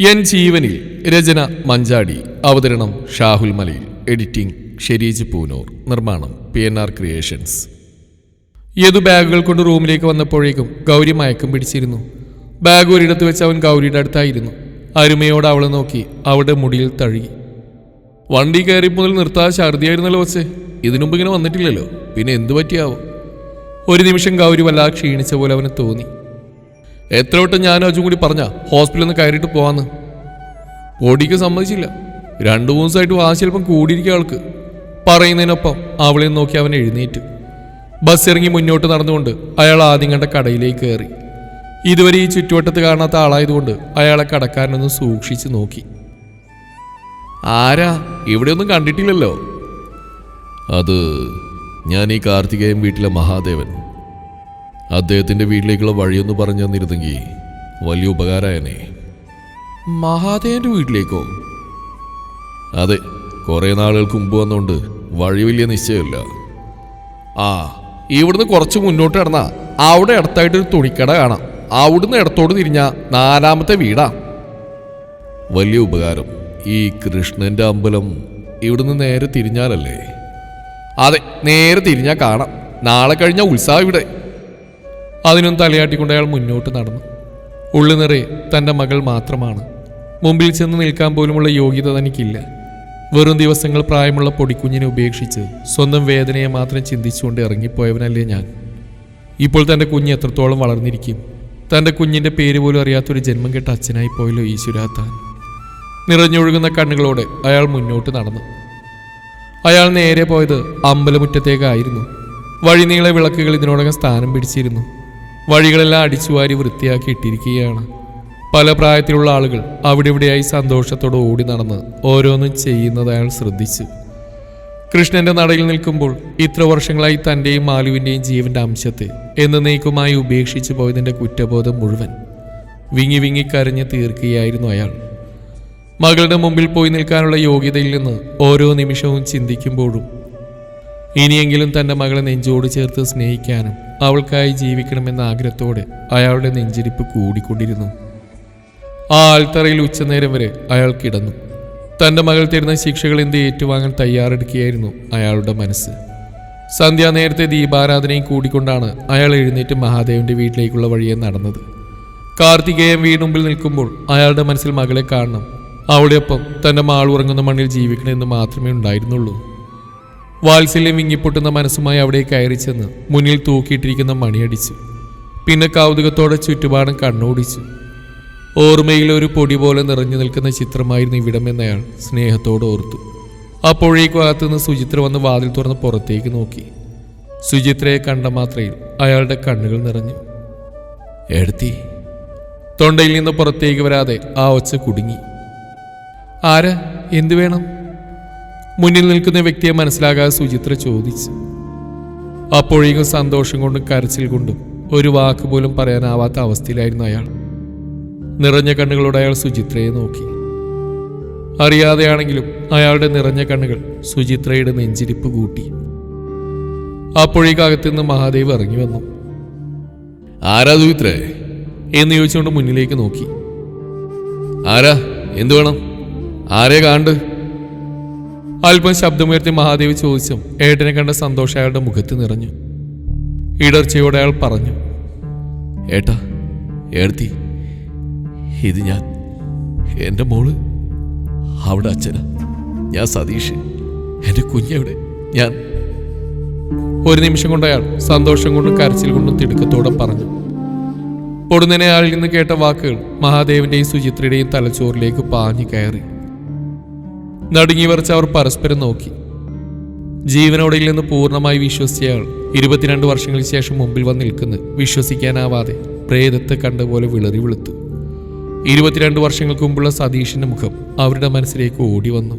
N ജീവനിൽ രചന മഞ്ചാടി അവതരണം Shahul Malayil. Editing Shereej Poonoor. നിർമ്മാണം പി എൻ ആർ ക്രിയേഷൻസ്. ഏതു ബാഗുകൾ കൊണ്ട് റൂമിലേക്ക് വന്നപ്പോഴേക്കും ഗൗരി മയക്കം പിടിച്ചിരുന്നു. ബാഗ് ഒരിടത്ത് വെച്ച് അവൻ ഗൗരിയുടെ അടുത്തായിരുന്നു. അരുമയോട് അവളെ നോക്കി അവളുടെ മുടിയിൽ തഴുകി. വണ്ടി കയറി മുതൽ നിർത്താതെ ഛർദിയായിരുന്നല്ലോ വച്ചേ. ഇതിനുമ്പ് ഇങ്ങനെ വന്നിട്ടില്ലല്ലോ. പിന്നെ എന്തു പറ്റിയാവോ? ഒരു നിമിഷം ഗൗരി വല്ലാതെ ക്ഷീണിച്ച പോലെ അവന് തോന്നി. എത്ര വട്ടം ഞാൻ അജും കൂടി പറഞ്ഞ ഹോസ്പിറ്റലിൽ നിന്ന് കയറിയിട്ട് പോവാന്ന്. ഓടിക്ക് സമ്മതിച്ചില്ല. രണ്ടു മൂന്ന് ദിവസമായിട്ട് വാശി ചിലപ്പം കൂടിയിരിക്കുക ആൾക്ക്. പറയുന്നതിനൊപ്പം അവളെ നോക്കി അവൻ എഴുന്നേറ്റു. ബസ് ഇറങ്ങി മുന്നോട്ട് നടന്നുകൊണ്ട് അയാൾ ആദ്യം കണ്ട കടയിലേക്ക് കയറി. ഇതുവരെ ഈ ചുറ്റുവട്ടത്ത് കാണാത്ത ആളായതുകൊണ്ട് അയാളെ കടക്കാരനൊന്ന് സൂക്ഷിച്ചു നോക്കി. ആരാ? ഇവിടെയൊന്നും കണ്ടിട്ടില്ലല്ലോ. അത് ഞാൻ ഈ കാർത്തികേയൻ വീട്ടിലെ മഹാദേവൻ. അദ്ദേഹത്തിന്റെ വീട്ടിലേക്കുള്ള വഴിയൊന്ന് പറഞ്ഞു തന്നിരുന്നെങ്കിൽ വലിയ ഉപകാരമായനെ മഹാദേവന്റെ വീട്ടിലേക്കോ? അതെ കുറെ നാളുകൾക്ക് മുമ്പ് വന്നുകൊണ്ട് വഴി വലിയ നിശ്ചയമില്ല. ആ ഇവിടുന്ന് കുറച്ച് മുന്നോട്ട് കിടന്നാ അവിടെ അടുത്തായിട്ട് ഒരു തുണിക്കട കാണാം. അവിടുന്ന് ഇടത്തോട് തിരിഞ്ഞ നാലാമത്തെ വീടാ. വലിയ ഉപകാരം. ഈ കൃഷ്ണന്റെ അമ്പലം ഇവിടുന്ന് നേരെ തിരിഞ്ഞാലല്ലേ? അതെ നേരെ തിരിഞ്ഞാൽ കാണാം. നാളെ കഴിഞ്ഞ ഉത്സാഹം ഇവിടെ. അതിനും തലയാട്ടിക്കൊണ്ട് അയാൾ മുന്നോട്ട് നടന്നു. ഉള്ളു നിറയെ തന്റെ മകൾ മാത്രമാണ്. മുമ്പിൽ ചെന്ന് നിൽക്കാൻ പോലുമുള്ള യോഗ്യത തനിക്കില്ല. വെറും ദിവസങ്ങൾ പ്രായമുള്ള പൊടിക്കുഞ്ഞിനെ ഉപേക്ഷിച്ച് സ്വന്തം വേദനയെ മാത്രം ചിന്തിച്ചുകൊണ്ട് ഇറങ്ങിപ്പോയവനല്ലേ ഞാൻ. ഇപ്പോൾ തന്റെ കുഞ്ഞ് എത്രത്തോളം വളർന്നിരിക്കും. തന്റെ കുഞ്ഞിന്റെ പേര് പോലും അറിയാത്തൊരു ജന്മം കെട്ട അച്ഛനായി പോയല്ലോ ഈശ്വരാത്താൻ. നിറഞ്ഞൊഴുകുന്ന കണ്ണുകളോടെ അയാൾ മുന്നോട്ട് നടന്നു. അയാൾ നേരെ പോയത് അമ്പലമുറ്റത്തേക്കായിരുന്നു. വഴിനീളെ വിളക്കുകൾ ഇതിനോടകം സ്ഥാനം പിടിച്ചിരുന്നു. വഴികളെല്ലാം അടിച്ചുവാരി വൃത്തിയാക്കി ഇട്ടിരിക്കുകയാണ് പല പ്രായത്തിലുള്ള ആളുകൾ അവിടെ ഇവിടെയായി സന്തോഷത്തോടെ ഓടി നടന്ന് ഓരോന്നും ചെയ്യുന്നത് അയാൾ ശ്രദ്ധിച്ചു. കൃഷ്ണന്റെ നടയിൽ നിൽക്കുമ്പോൾ ഇത്ര വർഷങ്ങളായി തന്റെയും മാലുവിന്റെയും ജീവന്റെ അംശത്തെ എന്നേക്കുമായി ഉപേക്ഷിച്ചു പോയതിന്റെ കുറ്റബോധം മുഴുവൻ വിങ്ങി വിങ്ങി കരഞ്ഞ് തീർക്കുകയായിരുന്നു അയാൾ. മകളുടെ മുമ്പിൽ പോയി നിൽക്കാനുള്ള യോഗ്യതയിൽ നിന്ന് ഓരോ നിമിഷവും ചിന്തിക്കുമ്പോഴും ഇനിയെങ്കിലും തന്റെ മകളെ നെഞ്ചോട് ചേർത്ത് സ്നേഹിക്കാനും അവൾക്കായി ജീവിക്കണമെന്ന ആഗ്രഹത്തോടെ അയാളുടെ നെഞ്ചിരിപ്പ് കൂടിക്കൊണ്ടിരുന്നു. ആ ആൽത്തറയിൽ ഉച്ചനേരം വരെ അയാൾ കിടന്നു. തന്റെ മകൾ തരുന്ന ശിക്ഷകൾ എന്ത് ഏറ്റുവാങ്ങാൻ തയ്യാറെടുക്കുകയായിരുന്നു അയാളുടെ മനസ്സ്. സന്ധ്യാനേരത്തെ ദീപാരാധനയും കൂടിക്കൊണ്ടാണ് അയാൾ എഴുന്നേറ്റ് മഹാദേവന്റെ വീട്ടിലേക്കുള്ള വഴിയെ നടന്നത്. കാർത്തികേയൻ വീടുമ്പിൽ നിൽക്കുമ്പോൾ അയാളുടെ മനസ്സിൽ മകളെ കാണണം. അവളെയൊപ്പം തന്റെ മാൾ ഉറങ്ങുന്ന മണ്ണിൽ ജീവിക്കണമെന്ന് മാത്രമേ ഉണ്ടായിരുന്നുള്ളൂ. വാത്സല്യം വിങ്ങിപ്പൊട്ടുന്ന മനസ്സുമായി അവിടെ കയറി ചെന്ന് മുന്നിൽ തൂക്കിയിട്ടിരിക്കുന്ന മണിയടിച്ചു പിന്നെ കൗതുകത്തോടെ ചുറ്റുപാടും കണ്ണോടിച്ചു. ഓർമ്മയിൽ ഒരു പൊടി പോലെ നിറഞ്ഞു നിൽക്കുന്ന ചിത്രമായിരുന്നു ഇവിടമെന്നയാൾ സ്നേഹത്തോട് ഓർത്തു. അപ്പോഴേക്കും അകത്തുനിന്ന് സുചിത്ര വന്ന് വാതിൽ തുറന്ന് പുറത്തേക്ക് നോക്കി. സുചിത്രയെ കണ്ട മാത്രയിൽ അയാളുടെ കണ്ണുകൾ നിറഞ്ഞു. എടുത്തി തൊണ്ടയിൽ നിന്ന് പുറത്തേക്ക് വരാതെ ആ ഒച്ച കുടുങ്ങി. ആരാ? എന്തു വേണം? മുന്നിൽ നിൽക്കുന്ന വ്യക്തിയെ മനസ്സിലാകാതെ സുചിത്ര ചോദിച്ചു. അപ്പോഴേക്കും സന്തോഷം കൊണ്ടും കരച്ചിൽ കൊണ്ടും ഒരു വാക്ക് പോലും പറയാനാവാത്ത അവസ്ഥയിലായിരുന്നു അയാൾ. നിറഞ്ഞ കണ്ണുകളോടെ അയാൾ സുചിത്രയെ നോക്കി. അറിയാതെയാണെങ്കിലും അയാളുടെ നിറഞ്ഞ കണ്ണുകൾ സുചിത്രയുടെ നെഞ്ചിരിപ്പ് കൂട്ടി. അപ്പോഴേക്കും നിന്ന് മഹാദേവ് ഇറങ്ങി വന്നു. ആരാ സുചിത്രേ? എന്ന് ചോദിച്ചുകൊണ്ട് മുന്നിലേക്ക് നോക്കി. ആരാ? എന്തു വേണം? ആരെ കാണ്ട്? അല്പം ശബ്ദമുയർത്തി മഹാദേവി ചോദിച്ചും ഏട്ടനെ കണ്ട സന്തോഷം അയാളുടെ മുഖത്ത് നിറഞ്ഞു. ഇടർച്ചയോടെ അയാൾ പറഞ്ഞു ഏട്ടാ ഏടത്തി ഇത് ഞാൻ എന്റെ മോൾ അവിടെ അച്ഛന. ഞാൻ സതീഷ് എന്റെ കുഞ്ഞെവിടെ ഞാൻ. ഒരു നിമിഷം കൊണ്ട് അയാൾ സന്തോഷം കൊണ്ടും കരച്ചിൽ കൊണ്ടും തിടുക്കത്തോടെ പറഞ്ഞു പൊടുന്നനെ അയാളിൽ നിന്ന് കേട്ട വാക്കുകൾ മഹാദേവിന്റെയും സുചിത്രയുടെയും തലച്ചോറിലേക്ക് പാഞ്ഞു കയറി. നടുങ്ങി വരച്ച് അവർ പരസ്പരം നോക്കി. ജീവനോടയിൽ നിന്ന് പൂർണമായി വിശ്വസിച്ചയാൾ ഇരുപത്തിരണ്ട് വർഷങ്ങൾക്ക് ശേഷം മുമ്പിൽ വന്ന് നിൽക്കുന്നത് വിശ്വസിക്കാനാവാതെ പ്രേതത്തെ കണ്ട പോലെ വിളറി വെളുത്തു. ഇരുപത്തിരണ്ട് വർഷങ്ങൾക്ക് മുമ്പുള്ള സതീഷിന്റെ മുഖം അവരുടെ മനസ്സിലേക്ക് ഓടി വന്നു.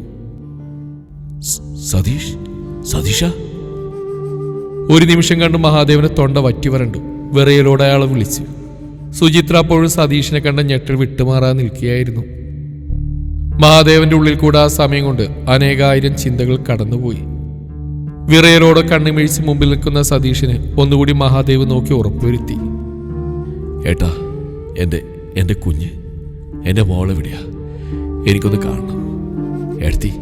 "സ- സതീഷ്? സതീഷ? ഒരു നിമിഷം കണ്ട് മഹാദേവനെ തൊണ്ട വറ്റി വരണ്ടു. വിറയലോടെ അയാളെ വിളിച്ചു. സുചിത്ര അപ്പോഴും സതീഷിനെ കണ്ട ഞെട്ടൽ വിട്ടുമാറാൻ നിൽക്കുകയായിരുന്നു. മഹാദേവന്റെ ഉള്ളിൽ കൂടെ ആ സമയം കൊണ്ട് അനേകായിരം ചിന്തകൾ കടന്നുപോയി. വിറയലോടെ കണ്ണുമിഴിച്ച് മുമ്പിൽ നിൽക്കുന്ന സതീഷിന് ഒന്നുകൂടി മഹാദേവ് നോക്കി ഉറപ്പുവരുത്തി. ഏട്ടാ എന്റെ എന്റെ കുഞ്ഞ് എന്റെ മോളെവിടെയാ എനിക്കൊന്ന് കാണണം. എഴുത്തി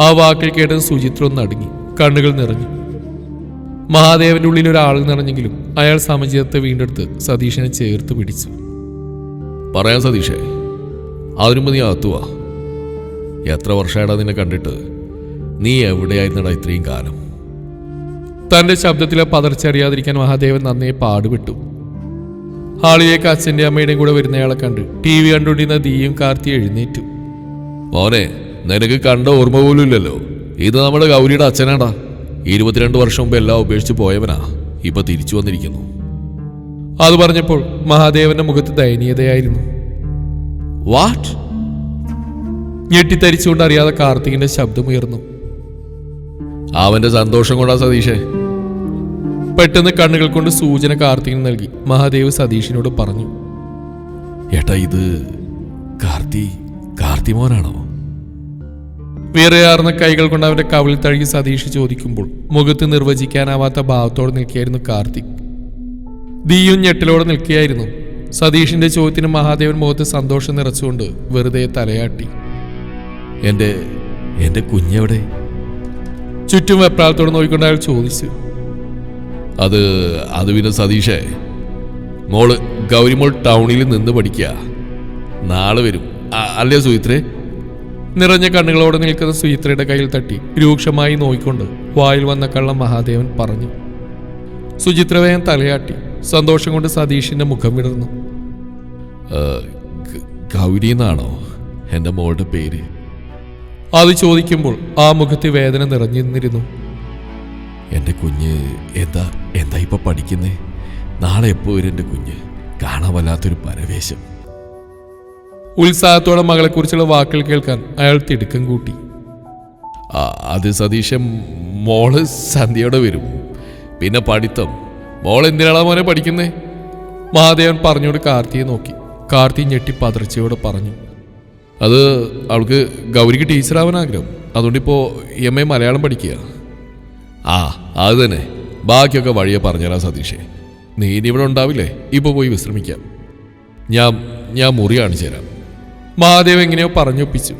ആ വാക്കിൽ കേട്ടത് സുചിത്ര ഒന്ന് കണ്ണുകൾ നിറഞ്ഞു. മഹാദേവന്റെ ഉള്ളിൽ ഒരാൾ നിറഞ്ഞെങ്കിലും അയാൾ സമചിതത്തെ വീണ്ടെടുത്ത് സതീഷിനെ ചേർത്ത് പിടിച്ചു. പറയാം സതീഷേ അതിനുമ്പ് നീ അകത്തുവാ എത്ര വർഷമായിടാ നിന്നെ കണ്ടിട്ട്? നീ എവിടെയായിരുന്നടാ ഇത്രയും കാലം? തന്റെ ശബ്ദത്തിലെ പതർച്ചറിയാതിരിക്കാൻ മഹാദേവൻ നന്നേ പാടുപെട്ടു. ഹാളിലേക്ക് അച്ഛന്റെ അമ്മയുടെയും കൂടെ വരുന്നയാളെ കണ്ട് ടി വി കണ്ടുകൊണ്ടിരുന്ന ദീയും കാർത്തി എഴുന്നേറ്റു. മോനെ നിനക്ക് കണ്ട ഓർമ്മ പോലും ഇല്ലല്ലോ. ഇത് നമ്മുടെ ഗൗരിയുടെ അച്ഛനാടാ. ഇരുപത്തിരണ്ട് വർഷം മുമ്പ് എല്ലാം ഉപേക്ഷിച്ച് പോയവനാ. ഇപ്പൊ തിരിച്ചു വന്നിരിക്കുന്നു. അത് പറഞ്ഞപ്പോൾ മഹാദേവന്റെ മുഖത്ത് ദയനീയതയായിരുന്നു. വാട്ട് ഞെട്ടിത്തരിച്ചുകൊണ്ട് അറിയാതെ കാർത്തികിന്റെ ശബ്ദമുയർന്നു അവന്റെ സന്തോഷം കൊണ്ടാ സതീഷേ പെട്ടെന്ന് കണ്ണുകൾ കൊണ്ട് സൂചന കാർത്തികിന് നൽകി. മഹാദേവ് സതീഷിനോട് പറഞ്ഞു. ഏട്ടാ ഇത് കാർത്തി കാർത്തി മോനാണോ? വിറയാർന്ന കൈകൾ കൊണ്ട് അവന്റെ കവിളിൽ തഴുകി സതീഷ് ചോദിക്കുമ്പോൾ മുഖത്ത് നിർവചിക്കാനാവാത്ത ഭാവത്തോടെ നിൽക്കുകയായിരുന്നു കാർത്തിക്. ദീയും ഞെട്ടലോടെ നിൽക്കുകയായിരുന്നു. സതീഷിന്റെ ചോദ്യത്തിന് മഹാദേവൻ മുഖത്ത് സന്തോഷം നിറച്ചുകൊണ്ട് വെറുതെ തലയാട്ടി. എന്റെ എന്റെ കുഞ്ഞെവിടെ? ചുറ്റും വെപ്രാളത്തോട് നോക്കിക്കൊണ്ട് അയാൾ ചോദിച്ചു. അത് അത് പിന്നെ സതീഷേ മോൾ ഗൗരിമോൾ ടൗണിൽ നിന്ന് പഠിക്കുക നാളെ വരും. അല്ലേ സുഹിത്രേ നിറഞ്ഞ കണ്ണുകളോടെ നിൽക്കുന്ന സുചിത്രയുടെ കയ്യിൽ തട്ടി രൂക്ഷമായി നോയിക്കൊണ്ട് വായിൽ വന്ന കള്ളം മഹാദേവൻ പറഞ്ഞു. സുചിത്രവേഗം തലയാട്ടി. സന്തോഷം കൊണ്ട് സതീഷിന്റെ മുഖം വിടർന്നു. ഗൗരി എന്നാണോ? എന്റെ മോളുടെ പേര്. അത് ചോദിക്കുമ്പോൾ ആ മുഖത്ത് വേദന നിറഞ്ഞു നിന്നിരുന്നു എന്റെ കുഞ്ഞ് എന്താ എന്താ ഇപ്പൊ പഠിക്കുന്നേ? നാളെ എപ്പോ വരും എന്റെ കുഞ്ഞ്? കാണാൻ വല്ലാത്തൊരു പരവേശം. ഉത്സാഹത്തോടെ മകളെക്കുറിച്ചുള്ള വാക്കുകൾ കേൾക്കാൻ അയാൾ തിടുക്കം കൂട്ടി. അത് സതീശൻ മോൾ സന്ധ്യയോടെ വരും. പിന്നെ പഠിത്തം. മോൾ എന്തിനാളാ മോനെ പഠിക്കുന്നേ? മഹാദേവൻ പറഞ്ഞോട് കാർത്തിയെ നോക്കി. കാർത്തി ഞെട്ടി പറഞ്ഞു അത് അവൾക്ക് ഗൗരിക്ക് ടീച്ചറാവാൻ ആഗ്രഹം അതുകൊണ്ടിപ്പോൾ എം എ മലയാളം പഠിക്കുക. ആ അത് തന്നെ. ബാക്കിയൊക്കെ വഴിയെ പറഞ്ഞുതരാം സതീഷേ. നീ ഇനി ഇവിടെ ഉണ്ടാവില്ലേ? ഇപ്പോൾ പോയി വിശ്രമിക്കാം. ഞാൻ ഞാൻ മുറി കാണിച്ചു തരാം. മഹാദേവ് എങ്ങനെയോ പറഞ്ഞൊപ്പിച്ചു.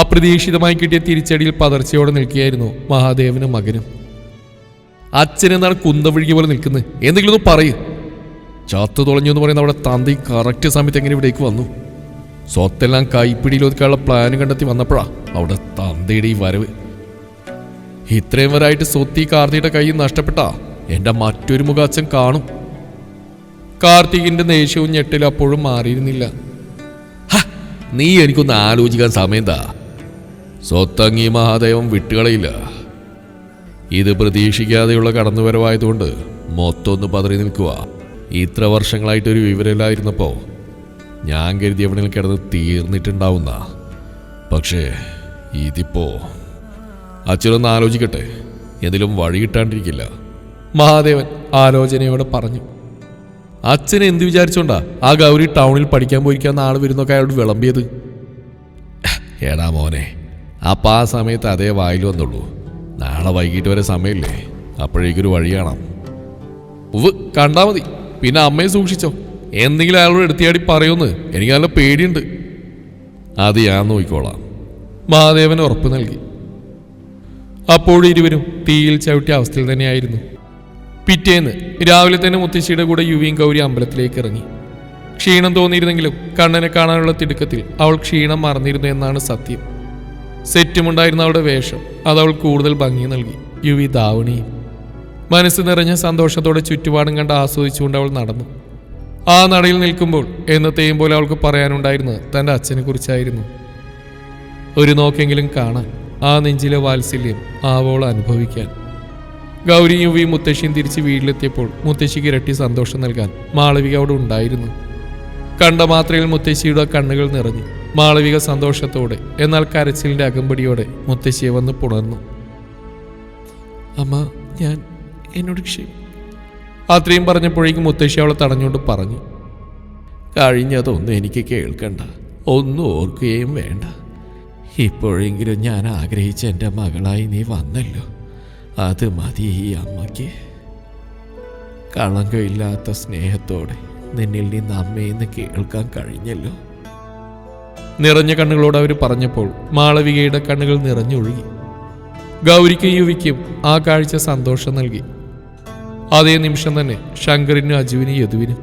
അപ്രതീക്ഷിതമായി കിട്ടിയ തിരിച്ചടിയിൽ പതർച്ചയോടെ നിൽക്കുകയായിരുന്നു മഹാദേവനും മകനും. അച്ഛനെന്നാണ് കുന്തവിഴുകി പോലെ നിൽക്കുന്നത് എന്തെങ്കിലും ഒന്ന് പറയൂ. ചാത്തു തുളഞ്ഞു എന്ന് പറയുന്ന അവിടെ തന്തി കറക്റ്റ് സമയത്ത് എങ്ങനെ ഇവിടേക്ക് വന്നു? സ്വത്തെല്ലാം കൈപ്പിടിയിൽ ഒതുക്കാനുള്ള പ്ലാൻ കണ്ടെത്തി വന്നപ്പോഴാ അവിടെ തന്തയുടെ ഈ വരവ്. ഇത്രയും വരായിട്ട് സ്വത്തി കാർത്തിയുടെ കൈ നഷ്ടപ്പെട്ടാ എന്റെ മറ്റൊരു മുഖാച്ചൻ കാണും. കാർത്തികിന്റെ ദേഷ്യവും ഞെട്ടിലും അപ്പോഴും മാറിയിരുന്നില്ല. നീ എനിക്കൊന്ന് ആലോചിക്കാൻ സമയം താ സ്വത്തങ്ങി മഹാദേവം വിട്ടുകളയില്ല. ഇത് പ്രതീക്ഷിക്കാതെയുള്ള കടന്നുവരവായതുകൊണ്ട് മൊത്തം ഒന്ന് പതറി നിൽക്കുക ഇത്ര വർഷങ്ങളായിട്ടൊരു വിവരമില്ലായിരുന്നപ്പോ ഞാൻ കരുതി എവിടെയും കിടന്ന് തീർന്നിട്ടുണ്ടാവുന്ന. പക്ഷേ ഇതിപ്പോ അച്ഛനൊന്ന് ആലോചിക്കട്ടെ. എന്തിലും വഴി കിട്ടാണ്ടിരിക്കില്ല. മഹാദേവൻ ആലോചനയോടെ പറഞ്ഞു. അച്ഛൻ എന്ത് വിചാരിച്ചോണ്ടാ ആ ഗൗരി ടൗണിൽ പഠിക്കാൻ പോയിരിക്കാൻ ആൾ വരുന്നൊക്കെ അയാളോട് വിളമ്പിയത്? ഏടാ മോനെ അപ്പം ആ സമയത്ത് അതേ വായിൽ വന്നുള്ളൂ. നാളെ വൈകിട്ട് വരെ സമയമില്ലേ? അപ്പോഴേക്കൊരു വഴി കാണാം. ഉവ് കണ്ടാ മതി. പിന്നെ അമ്മയെ സൂക്ഷിച്ചോ. എന്തെങ്കിലും അയാളോട് എടുത്തിയാടി പറയുമെന്ന് എനിക്ക് നല്ല പേടിയുണ്ട്. അത് ഞാൻ നോക്കിക്കോളാം. മഹാദേവൻ ഉറപ്പ് നൽകി. അപ്പോഴും ഇരുവരും തീയിൽ ചവിട്ടിയ അവസ്ഥയിൽ തന്നെയായിരുന്നു. പിറ്റേന്ന് രാവിലെ തന്നെ മുത്തശ്ശിയുടെ കൂടെ യുവിയും ഗൗരി അമ്പലത്തിലേക്ക് ഇറങ്ങി. ക്ഷീണം തോന്നിയിരുന്നെങ്കിലും കണ്ണനെ കാണാനുള്ള തിടുക്കത്തിൽ അവൾ ക്ഷീണം മറന്നിരുന്നു എന്നാണ് സത്യം. സെറ്റുമുണ്ടായിരുന്ന അവളുടെ വേഷം അത് അവൾ കൂടുതൽ ഭംഗി നൽകി. യുവി ദാവണിയും മനസ്സ് നിറഞ്ഞ സന്തോഷത്തോടെ ചുറ്റുപാടും കണ്ട് ആസ്വദിച്ചുകൊണ്ട് അവൾ നടന്നു. ആ നടയിൽ നിൽക്കുമ്പോൾ എന്നത്തെയും പോലെ അവൾക്ക് പറയാനുണ്ടായിരുന്നത് തന്റെ അച്ഛനെ കുറിച്ചായിരുന്നു. ഒരു നോക്കെങ്കിലും കാണാൻ ആ നെഞ്ചിലെ വാത്സല്യം ആവോളം അനുഭവിക്കാൻ. ഗൗരിയും യുവിയും മുത്തശ്ശിയും തിരിച്ച് വീട്ടിലെത്തിയപ്പോൾ മുത്തശ്ശിക്ക് ഇരട്ടി സന്തോഷം നൽകാൻ മാളവിക അവിടെ ഉണ്ടായിരുന്നു. കണ്ട മാത്രയിൽ മുത്തശ്ശിയുടെ കണ്ണുകൾ നിറഞ്ഞു. മാളവിക സന്തോഷത്തോടെ എന്നാൽ കരച്ചിലിന്റെ അകമ്പടിയോടെ മുത്തശ്ശിയെ വന്ന് പുണർന്നു. അമ്മ ഞാൻ എന്നോട് ക്ഷമ അത്രയും പറഞ്ഞപ്പോഴേക്കും മുത്തശ്ശി അവളെ തടഞ്ഞുകൊണ്ട് പറഞ്ഞു കഴിഞ്ഞതൊന്നും എനിക്ക് കേൾക്കണ്ട. ഒന്നും ഓർക്കുകയും വേണ്ട. ഇപ്പോഴെങ്കിലും ഞാൻ ആഗ്രഹിച്ച എന്റെ മകളായി നീ വന്നല്ലോ. അത് മതി ഈ അമ്മയ്ക്ക്. കളങ്കമില്ലാത്ത സ്നേഹത്തോടെ നിന്നിൽ നിന്ന് അമ്മയെന്ന് കേൾക്കാൻ കഴിഞ്ഞല്ലോ. നിറഞ്ഞ കണ്ണുകളോട് അവർ പറഞ്ഞപ്പോൾ മാളവികയുടെ കണ്ണുകൾ നിറഞ്ഞൊഴുകി. ഗൗരിക്കും യുവിക്കും ആ കാഴ്ച സന്തോഷം നൽകി. അതേ നിമിഷം തന്നെ ശങ്കറിനും അജുവിനും യദുവിനും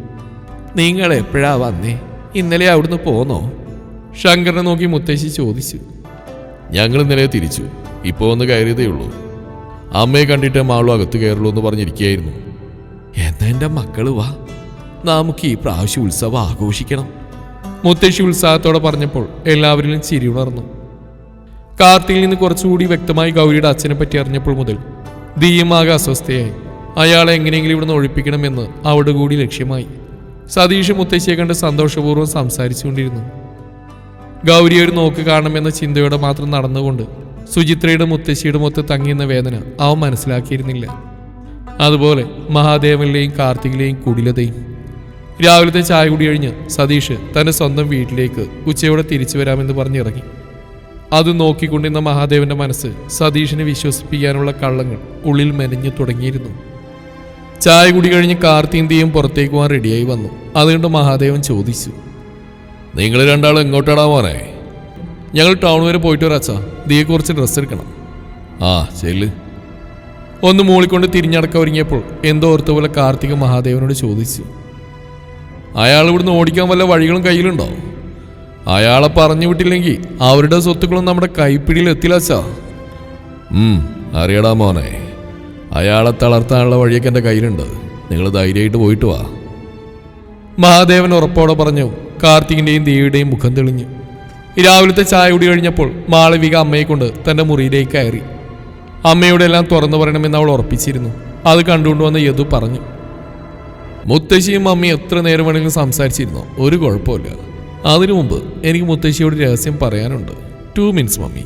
നിങ്ങൾ എപ്പോഴാ വന്നേ? ഇന്നലെ അവിടുന്ന് പോന്നോ? ശങ്കറിനെ നോക്കി മുത്തശ്ശി ചോദിച്ചു. ഞങ്ങൾ ഇന്നലെ തിരിച്ചു. ഇപ്പോൾ ഒന്ന് കയറിയതേ ഉള്ളൂ. അമ്മയെ കണ്ടിട്ട് മാളും അകത്ത് കയറുള്ളൂ എന്ന് പറഞ്ഞിരിക്കുകയായിരുന്നു. എന്നാ എന്റെ മക്കൾ വാ. നമുക്ക് ഈ പ്രാവശ്യം ഉത്സവം ആഘോഷിക്കണം. മുത്തശ്ശി ഉത്സാഹത്തോടെ പറഞ്ഞപ്പോൾ എല്ലാവരിലും ചിരി ഉണർന്നു. കാർത്തിയിൽ നിന്ന് കുറച്ചുകൂടി വ്യക്തമായി ഗൗരിയുടെ അച്ഛനെ പറ്റി അറിഞ്ഞപ്പോൾ മുതൽ ദീയമാകെ അസ്വസ്ഥയായി. അയാളെ എങ്ങനെയെങ്കിലും ഇവിടുന്ന് ഒഴിപ്പിക്കണമെന്ന് അവിടെ കൂടി ലക്ഷ്യമായി. സതീഷ് മുത്തശ്ശിയെ കണ്ട് സന്തോഷപൂർവം സംസാരിച്ചുകൊണ്ടിരുന്നു. ഗൗരി ഒരു നോക്ക് കാണണമെന്ന ചിന്തയോടെ മാത്രം നടന്നുകൊണ്ട് സുചിത്രയുടെ മുത്തശ്ശിയുടെ മൊത്ത് തങ്ങിയെന്ന വേദന അവൻ മനസ്സിലാക്കിയിരുന്നില്ല. അതുപോലെ മഹാദേവനിലെയും കാർത്തികിലെയും കുടിലതയും രാവിലത്തെ ചായ കുടി കഴിഞ്ഞ് സതീഷ് തന്റെ സ്വന്തം വീട്ടിലേക്ക് ഉച്ചയോടെ തിരിച്ചു വരാമെന്ന് പറഞ്ഞിറങ്ങി. അത് നോക്കിക്കൊണ്ടിരുന്ന മഹാദേവന്റെ മനസ്സ് സതീഷിനെ വിശ്വസിപ്പിക്കാനുള്ള കള്ളങ്ങൾ ഉള്ളിൽ മെനഞ്ഞു തുടങ്ങിയിരുന്നു. ചായ കുടി കഴിഞ്ഞ് കാർത്തിന്തിയും പുറത്തേക്ക് പോകാൻ റെഡിയായി വന്നു. അതുകൊണ്ട് മഹാദേവൻ ചോദിച്ചു നിങ്ങൾ രണ്ടാളും എങ്ങോട്ടാടാ മോനെ ഞങ്ങൾ ടൗൺ വരെ പോയിട്ട് വരാച്ചാ ദിയെ കുറച്ച് ഡ്രസ്സ് എടുക്കണം. ആ ചെല്ല്. ഒന്ന് മൂളിക്കൊണ്ട് തിരിഞ്ഞടക്ക ഒരുങ്ങിയപ്പോൾ എന്തോ ഓർത്ത പോലെ കാർത്തിക മഹാദേവനോട് ചോദിച്ചു അയാൾ ഇവിടുന്ന് ഓടിക്കാൻ വല്ല വഴികളും കയ്യിലുണ്ടോ? അയാളെ പറഞ്ഞു വിട്ടില്ലെങ്കിൽ അവരുടെ സ്വത്തുക്കളും നമ്മുടെ കൈപ്പിടിയിൽ എത്തില്ല അച്ഛാ. അറിയടാ മോനെ. അയാളെ തളർത്താനുള്ള വഴിയൊക്കെ എന്റെ കയ്യിലുണ്ട്. നിങ്ങൾ ധൈര്യമായിട്ട് പോയിട്ട് വാ. മഹാദേവൻ ഉറപ്പോടെ പറഞ്ഞു കാർത്തികിന്റെയും ദേവിയുടെയും മുഖം തെളിഞ്ഞു. രാവിലത്തെ ചായ കുടി കഴിഞ്ഞപ്പോൾ മാളവിക അമ്മയെ കൊണ്ട് തന്റെ മുറിയിലേക്ക് കയറി. അമ്മയുടെ എല്ലാം തുറന്നു പറയണമെന്ന് അവൾ ഉറപ്പിച്ചിരുന്നു. അത് കണ്ടുകൊണ്ട് വന്ന യദു പറഞ്ഞു മുത്തശ്ശിയും അമ്മയും എത്ര നേരം വേണമെങ്കിലും സംസാരിച്ചിരുന്നു? ഒരു കുഴപ്പമില്ല. അതിനു മുമ്പ് എനിക്ക് മുത്തശ്ശിയോട് രഹസ്യം പറയാനുണ്ട്. Two minutes mummy.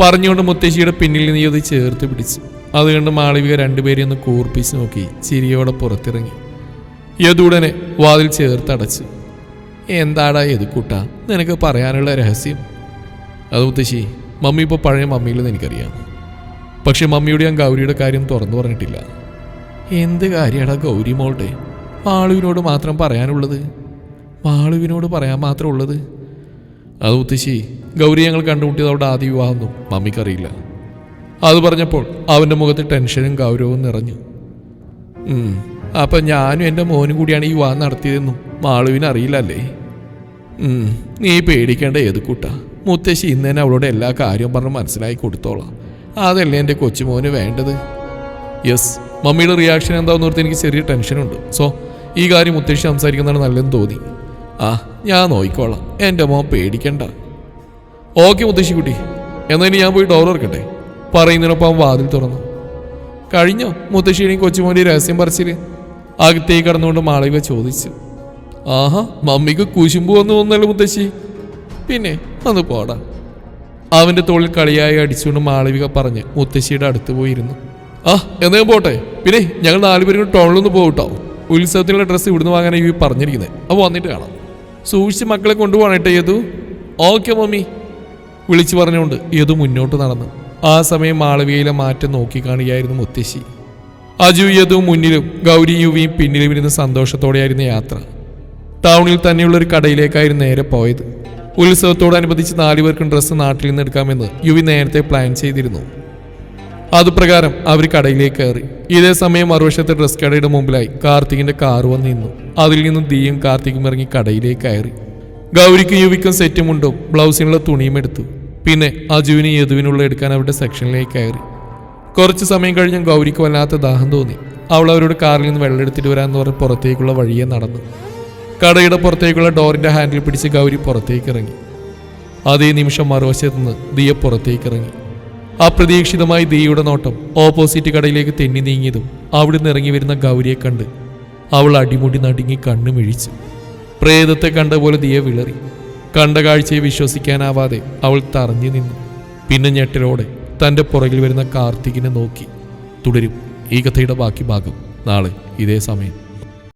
പറഞ്ഞുകൊണ്ട് മുത്തശ്ശിയുടെ പിന്നിൽ നിന്ന് യദു ചേർത്ത് പിടിച്ചു. അത് കണ്ട് മാളവിക രണ്ടുപേരെയും ഒന്ന് കൂർപ്പിച്ച് നോക്കി ചിരിയോടെ പുറത്തിറങ്ങി. യദൂടനെ വാതിൽ ചേർത്തടച്ചു. എന്താടാ യദുക്കുട്ട നിനക്ക് പറയാനുള്ള രഹസ്യം? അത് മുത്തശ്ശി മമ്മി ഇപ്പോൾ പഴയ മമ്മിയിലെന്ന് എനിക്കറിയാം. പക്ഷെ മമ്മിയുടെ ഞാൻ ഗൗരിയുടെ കാര്യം തുറന്നു പറഞ്ഞിട്ടില്ല. എന്ത് കാര്യമാടാ ഗൗരി മോളുടെ? മാളുവിനോട് മാത്രം പറയാനുള്ളത്? മാളുവിനോട് പറയാൻ മാത്രം ഉള്ളത്? അത് മുത്തശ്ശി ഗൗരി ഞങ്ങൾ കണ്ടുമുട്ടിയത് അവിടെ ആദ്യ വിവാഹമൊന്നും മമ്മിക്കറിയില്ല. അത് പറഞ്ഞപ്പോൾ അവന്റെ മുഖത്ത് ടെൻഷനും ഗൗരവവും നിറഞ്ഞു. അപ്പം ഞാനും എന്റെ മോനും കൂടിയാണ് ഈ വാ നടത്തിയതെന്നും മാളുവിന് അറിയില്ലല്ലേ? നീ പേടിക്കേണ്ട ഏത് കൂട്ട. മുത്തശ്ശി ഇന്ന് തന്നെ അവളോട് എല്ലാ കാര്യവും പറഞ്ഞ് മനസ്സിലാക്കി കൊടുത്തോളാം. അതല്ലേ എന്റെ കൊച്ചുമോന് വേണ്ടത്? യെസ് മമ്മിയുടെ റിയാക്ഷൻ എന്താണെന്ന് ഓർത്ത് എനിക്ക് ചെറിയ ടെൻഷനുണ്ട് സോ ഈ കാര്യം മുത്തശ്ശി സംസാരിക്കുന്നതാണ് നല്ലതെന്ന് തോന്നി. ആ ഞാൻ നോക്കിക്കോളാം. എന്റെ മോൻ പേടിക്കണ്ട. ഓക്കെ മുത്തശ്ശി കുട്ടി എന്നാൽ ഇനി ഞാൻ പോയി ഡോർ ഇറക്കട്ടെ പറയുന്നതിനൊപ്പം വാതിൽ തുറന്നു. കഴിഞ്ഞു മുത്തശ്ശിയുടെയും കൊച്ചുമോന്റെ രഹസ്യം പറിച്ചിൽ. അകത്തേക്ക് കടന്നുകൊണ്ട് മാളവിക ചോദിച്ചു. ആഹാ മമ്മിക്ക് കുശുമ്പ് വന്നു തോന്നല്ലോ മുത്തശ്ശി. പിന്നെ ഒന്ന് പോടാ. അവന്റെ തോളിൽ കളിയായി അടിച്ചുകൊണ്ട് മാളവിക പറഞ്ഞ് മുത്തശ്ശിയുടെ അടുത്ത് പോയിരുന്നു. ആ എന്നാ പോട്ടെ. പിന്നെ ഞങ്ങൾ നാലുപേരും ടൗണിലൊന്ന് പോകട്ടോ ഉത്സവത്തിനുള്ള ഡ്രസ്സ് ഇവിടുന്ന് വാങ്ങാനാണ് ഈ പറഞ്ഞിരിക്കുന്നത് അപ്പോൾ വന്നിട്ട് കാണാം. സൂക്ഷിച്ച് മക്കളെ കൊണ്ടുപോകണേട്ടെ യദു. Okay mummy. വിളിച്ചു പറഞ്ഞുകൊണ്ട് യദു മുന്നോട്ട് നടന്നു. ആ സമയം മാളവിയയിലെ മാറ്റം നോക്കിക്കാണുകയായിരുന്നു മുത്തശ്ശി. അജു യദു മുന്നിലും ഗൗരി യുവിയും പിന്നിലും ഇരുന്ന് സന്തോഷത്തോടെയായിരുന്നു യാത്ര. ടൗണിൽ തന്നെയുള്ള ഒരു കടയിലേക്കായിരുന്നു നേരെ പോയത്. ഉത്സവത്തോടനുബന്ധിച്ച് നാലുപേർക്കും ഡ്രസ്സ് നാട്ടിൽ നിന്ന് എടുക്കാമെന്ന് യുവി നേരത്തെ പ്ലാൻ ചെയ്തിരുന്നു. അതുപ്രകാരം അവർ കടയിലേക്ക് കയറി. ഇതേ സമയം മറുവശത്തെ ഡ്രസ് കടയുടെ മുമ്പിലായി കാർത്തികിന്റെ കാർ വന്ന് നിന്നു. അതിൽ നിന്ന് ദീയും കാർത്തികും ഇറങ്ങി കടയിലേക്ക് കയറി. ഗൗരിക്കും യുവിക്കും സെറ്റുമുണ്ടും ബ്ലൗസിനുള്ള തുണിയും എടുത്തു. പിന്നെ അജുവിന് യദുവിനുള്ള എടുക്കാൻ അവരുടെ സെക്ഷനിലേക്ക് കയറി. കുറച്ച് സമയം കഴിഞ്ഞ് ഗൗരിക്ക് വല്ലാത്ത ദാഹം തോന്നി. അവൾ അവരോട് കാറിൽ നിന്ന് വെള്ളം എടുത്തിട്ട് വരാമെന്ന് പറഞ്ഞ് പുറത്തേക്കുള്ള വഴിയെ നടന്നു. കടയുടെ പുറത്തേക്കുള്ള ഡോറിന്റെ ഹാൻഡിൽ പിടിച്ച് ഗൗരി പുറത്തേക്ക് ഇറങ്ങി അതേ നിമിഷം മറുവശത്ത് നിന്ന് ദിയ പുറത്തേക്ക് ഇറങ്ങി അപ്രതീക്ഷിതമായി ദിയയുടെ നോട്ടം ഓപ്പോസിറ്റ് കടയിലേക്ക് തെന്നി നീങ്ങിയതും അവിടെ നിന്ന് ഇറങ്ങി വരുന്ന ഗൗരിയെ കണ്ട് അവൾ അടിമുടി നടുങ്ങി കണ്ണു മിഴിച്ചു പ്രേതത്തെ കണ്ട പോലെ ദിയ വിളറി. കണ്ട കാഴ്ചയെ വിശ്വസിക്കാനാവാതെ അവൾ തറഞ്ഞു നിന്നു. പിന്നെ ഞെട്ടലോടെ തന്റെ പുറകിൽ വരുന്ന കാർത്തികിനെ നോക്കി. തുടരും ഈ കഥയുടെ ബാക്കി ഭാഗം. നാളെ ഇതേ സമയം.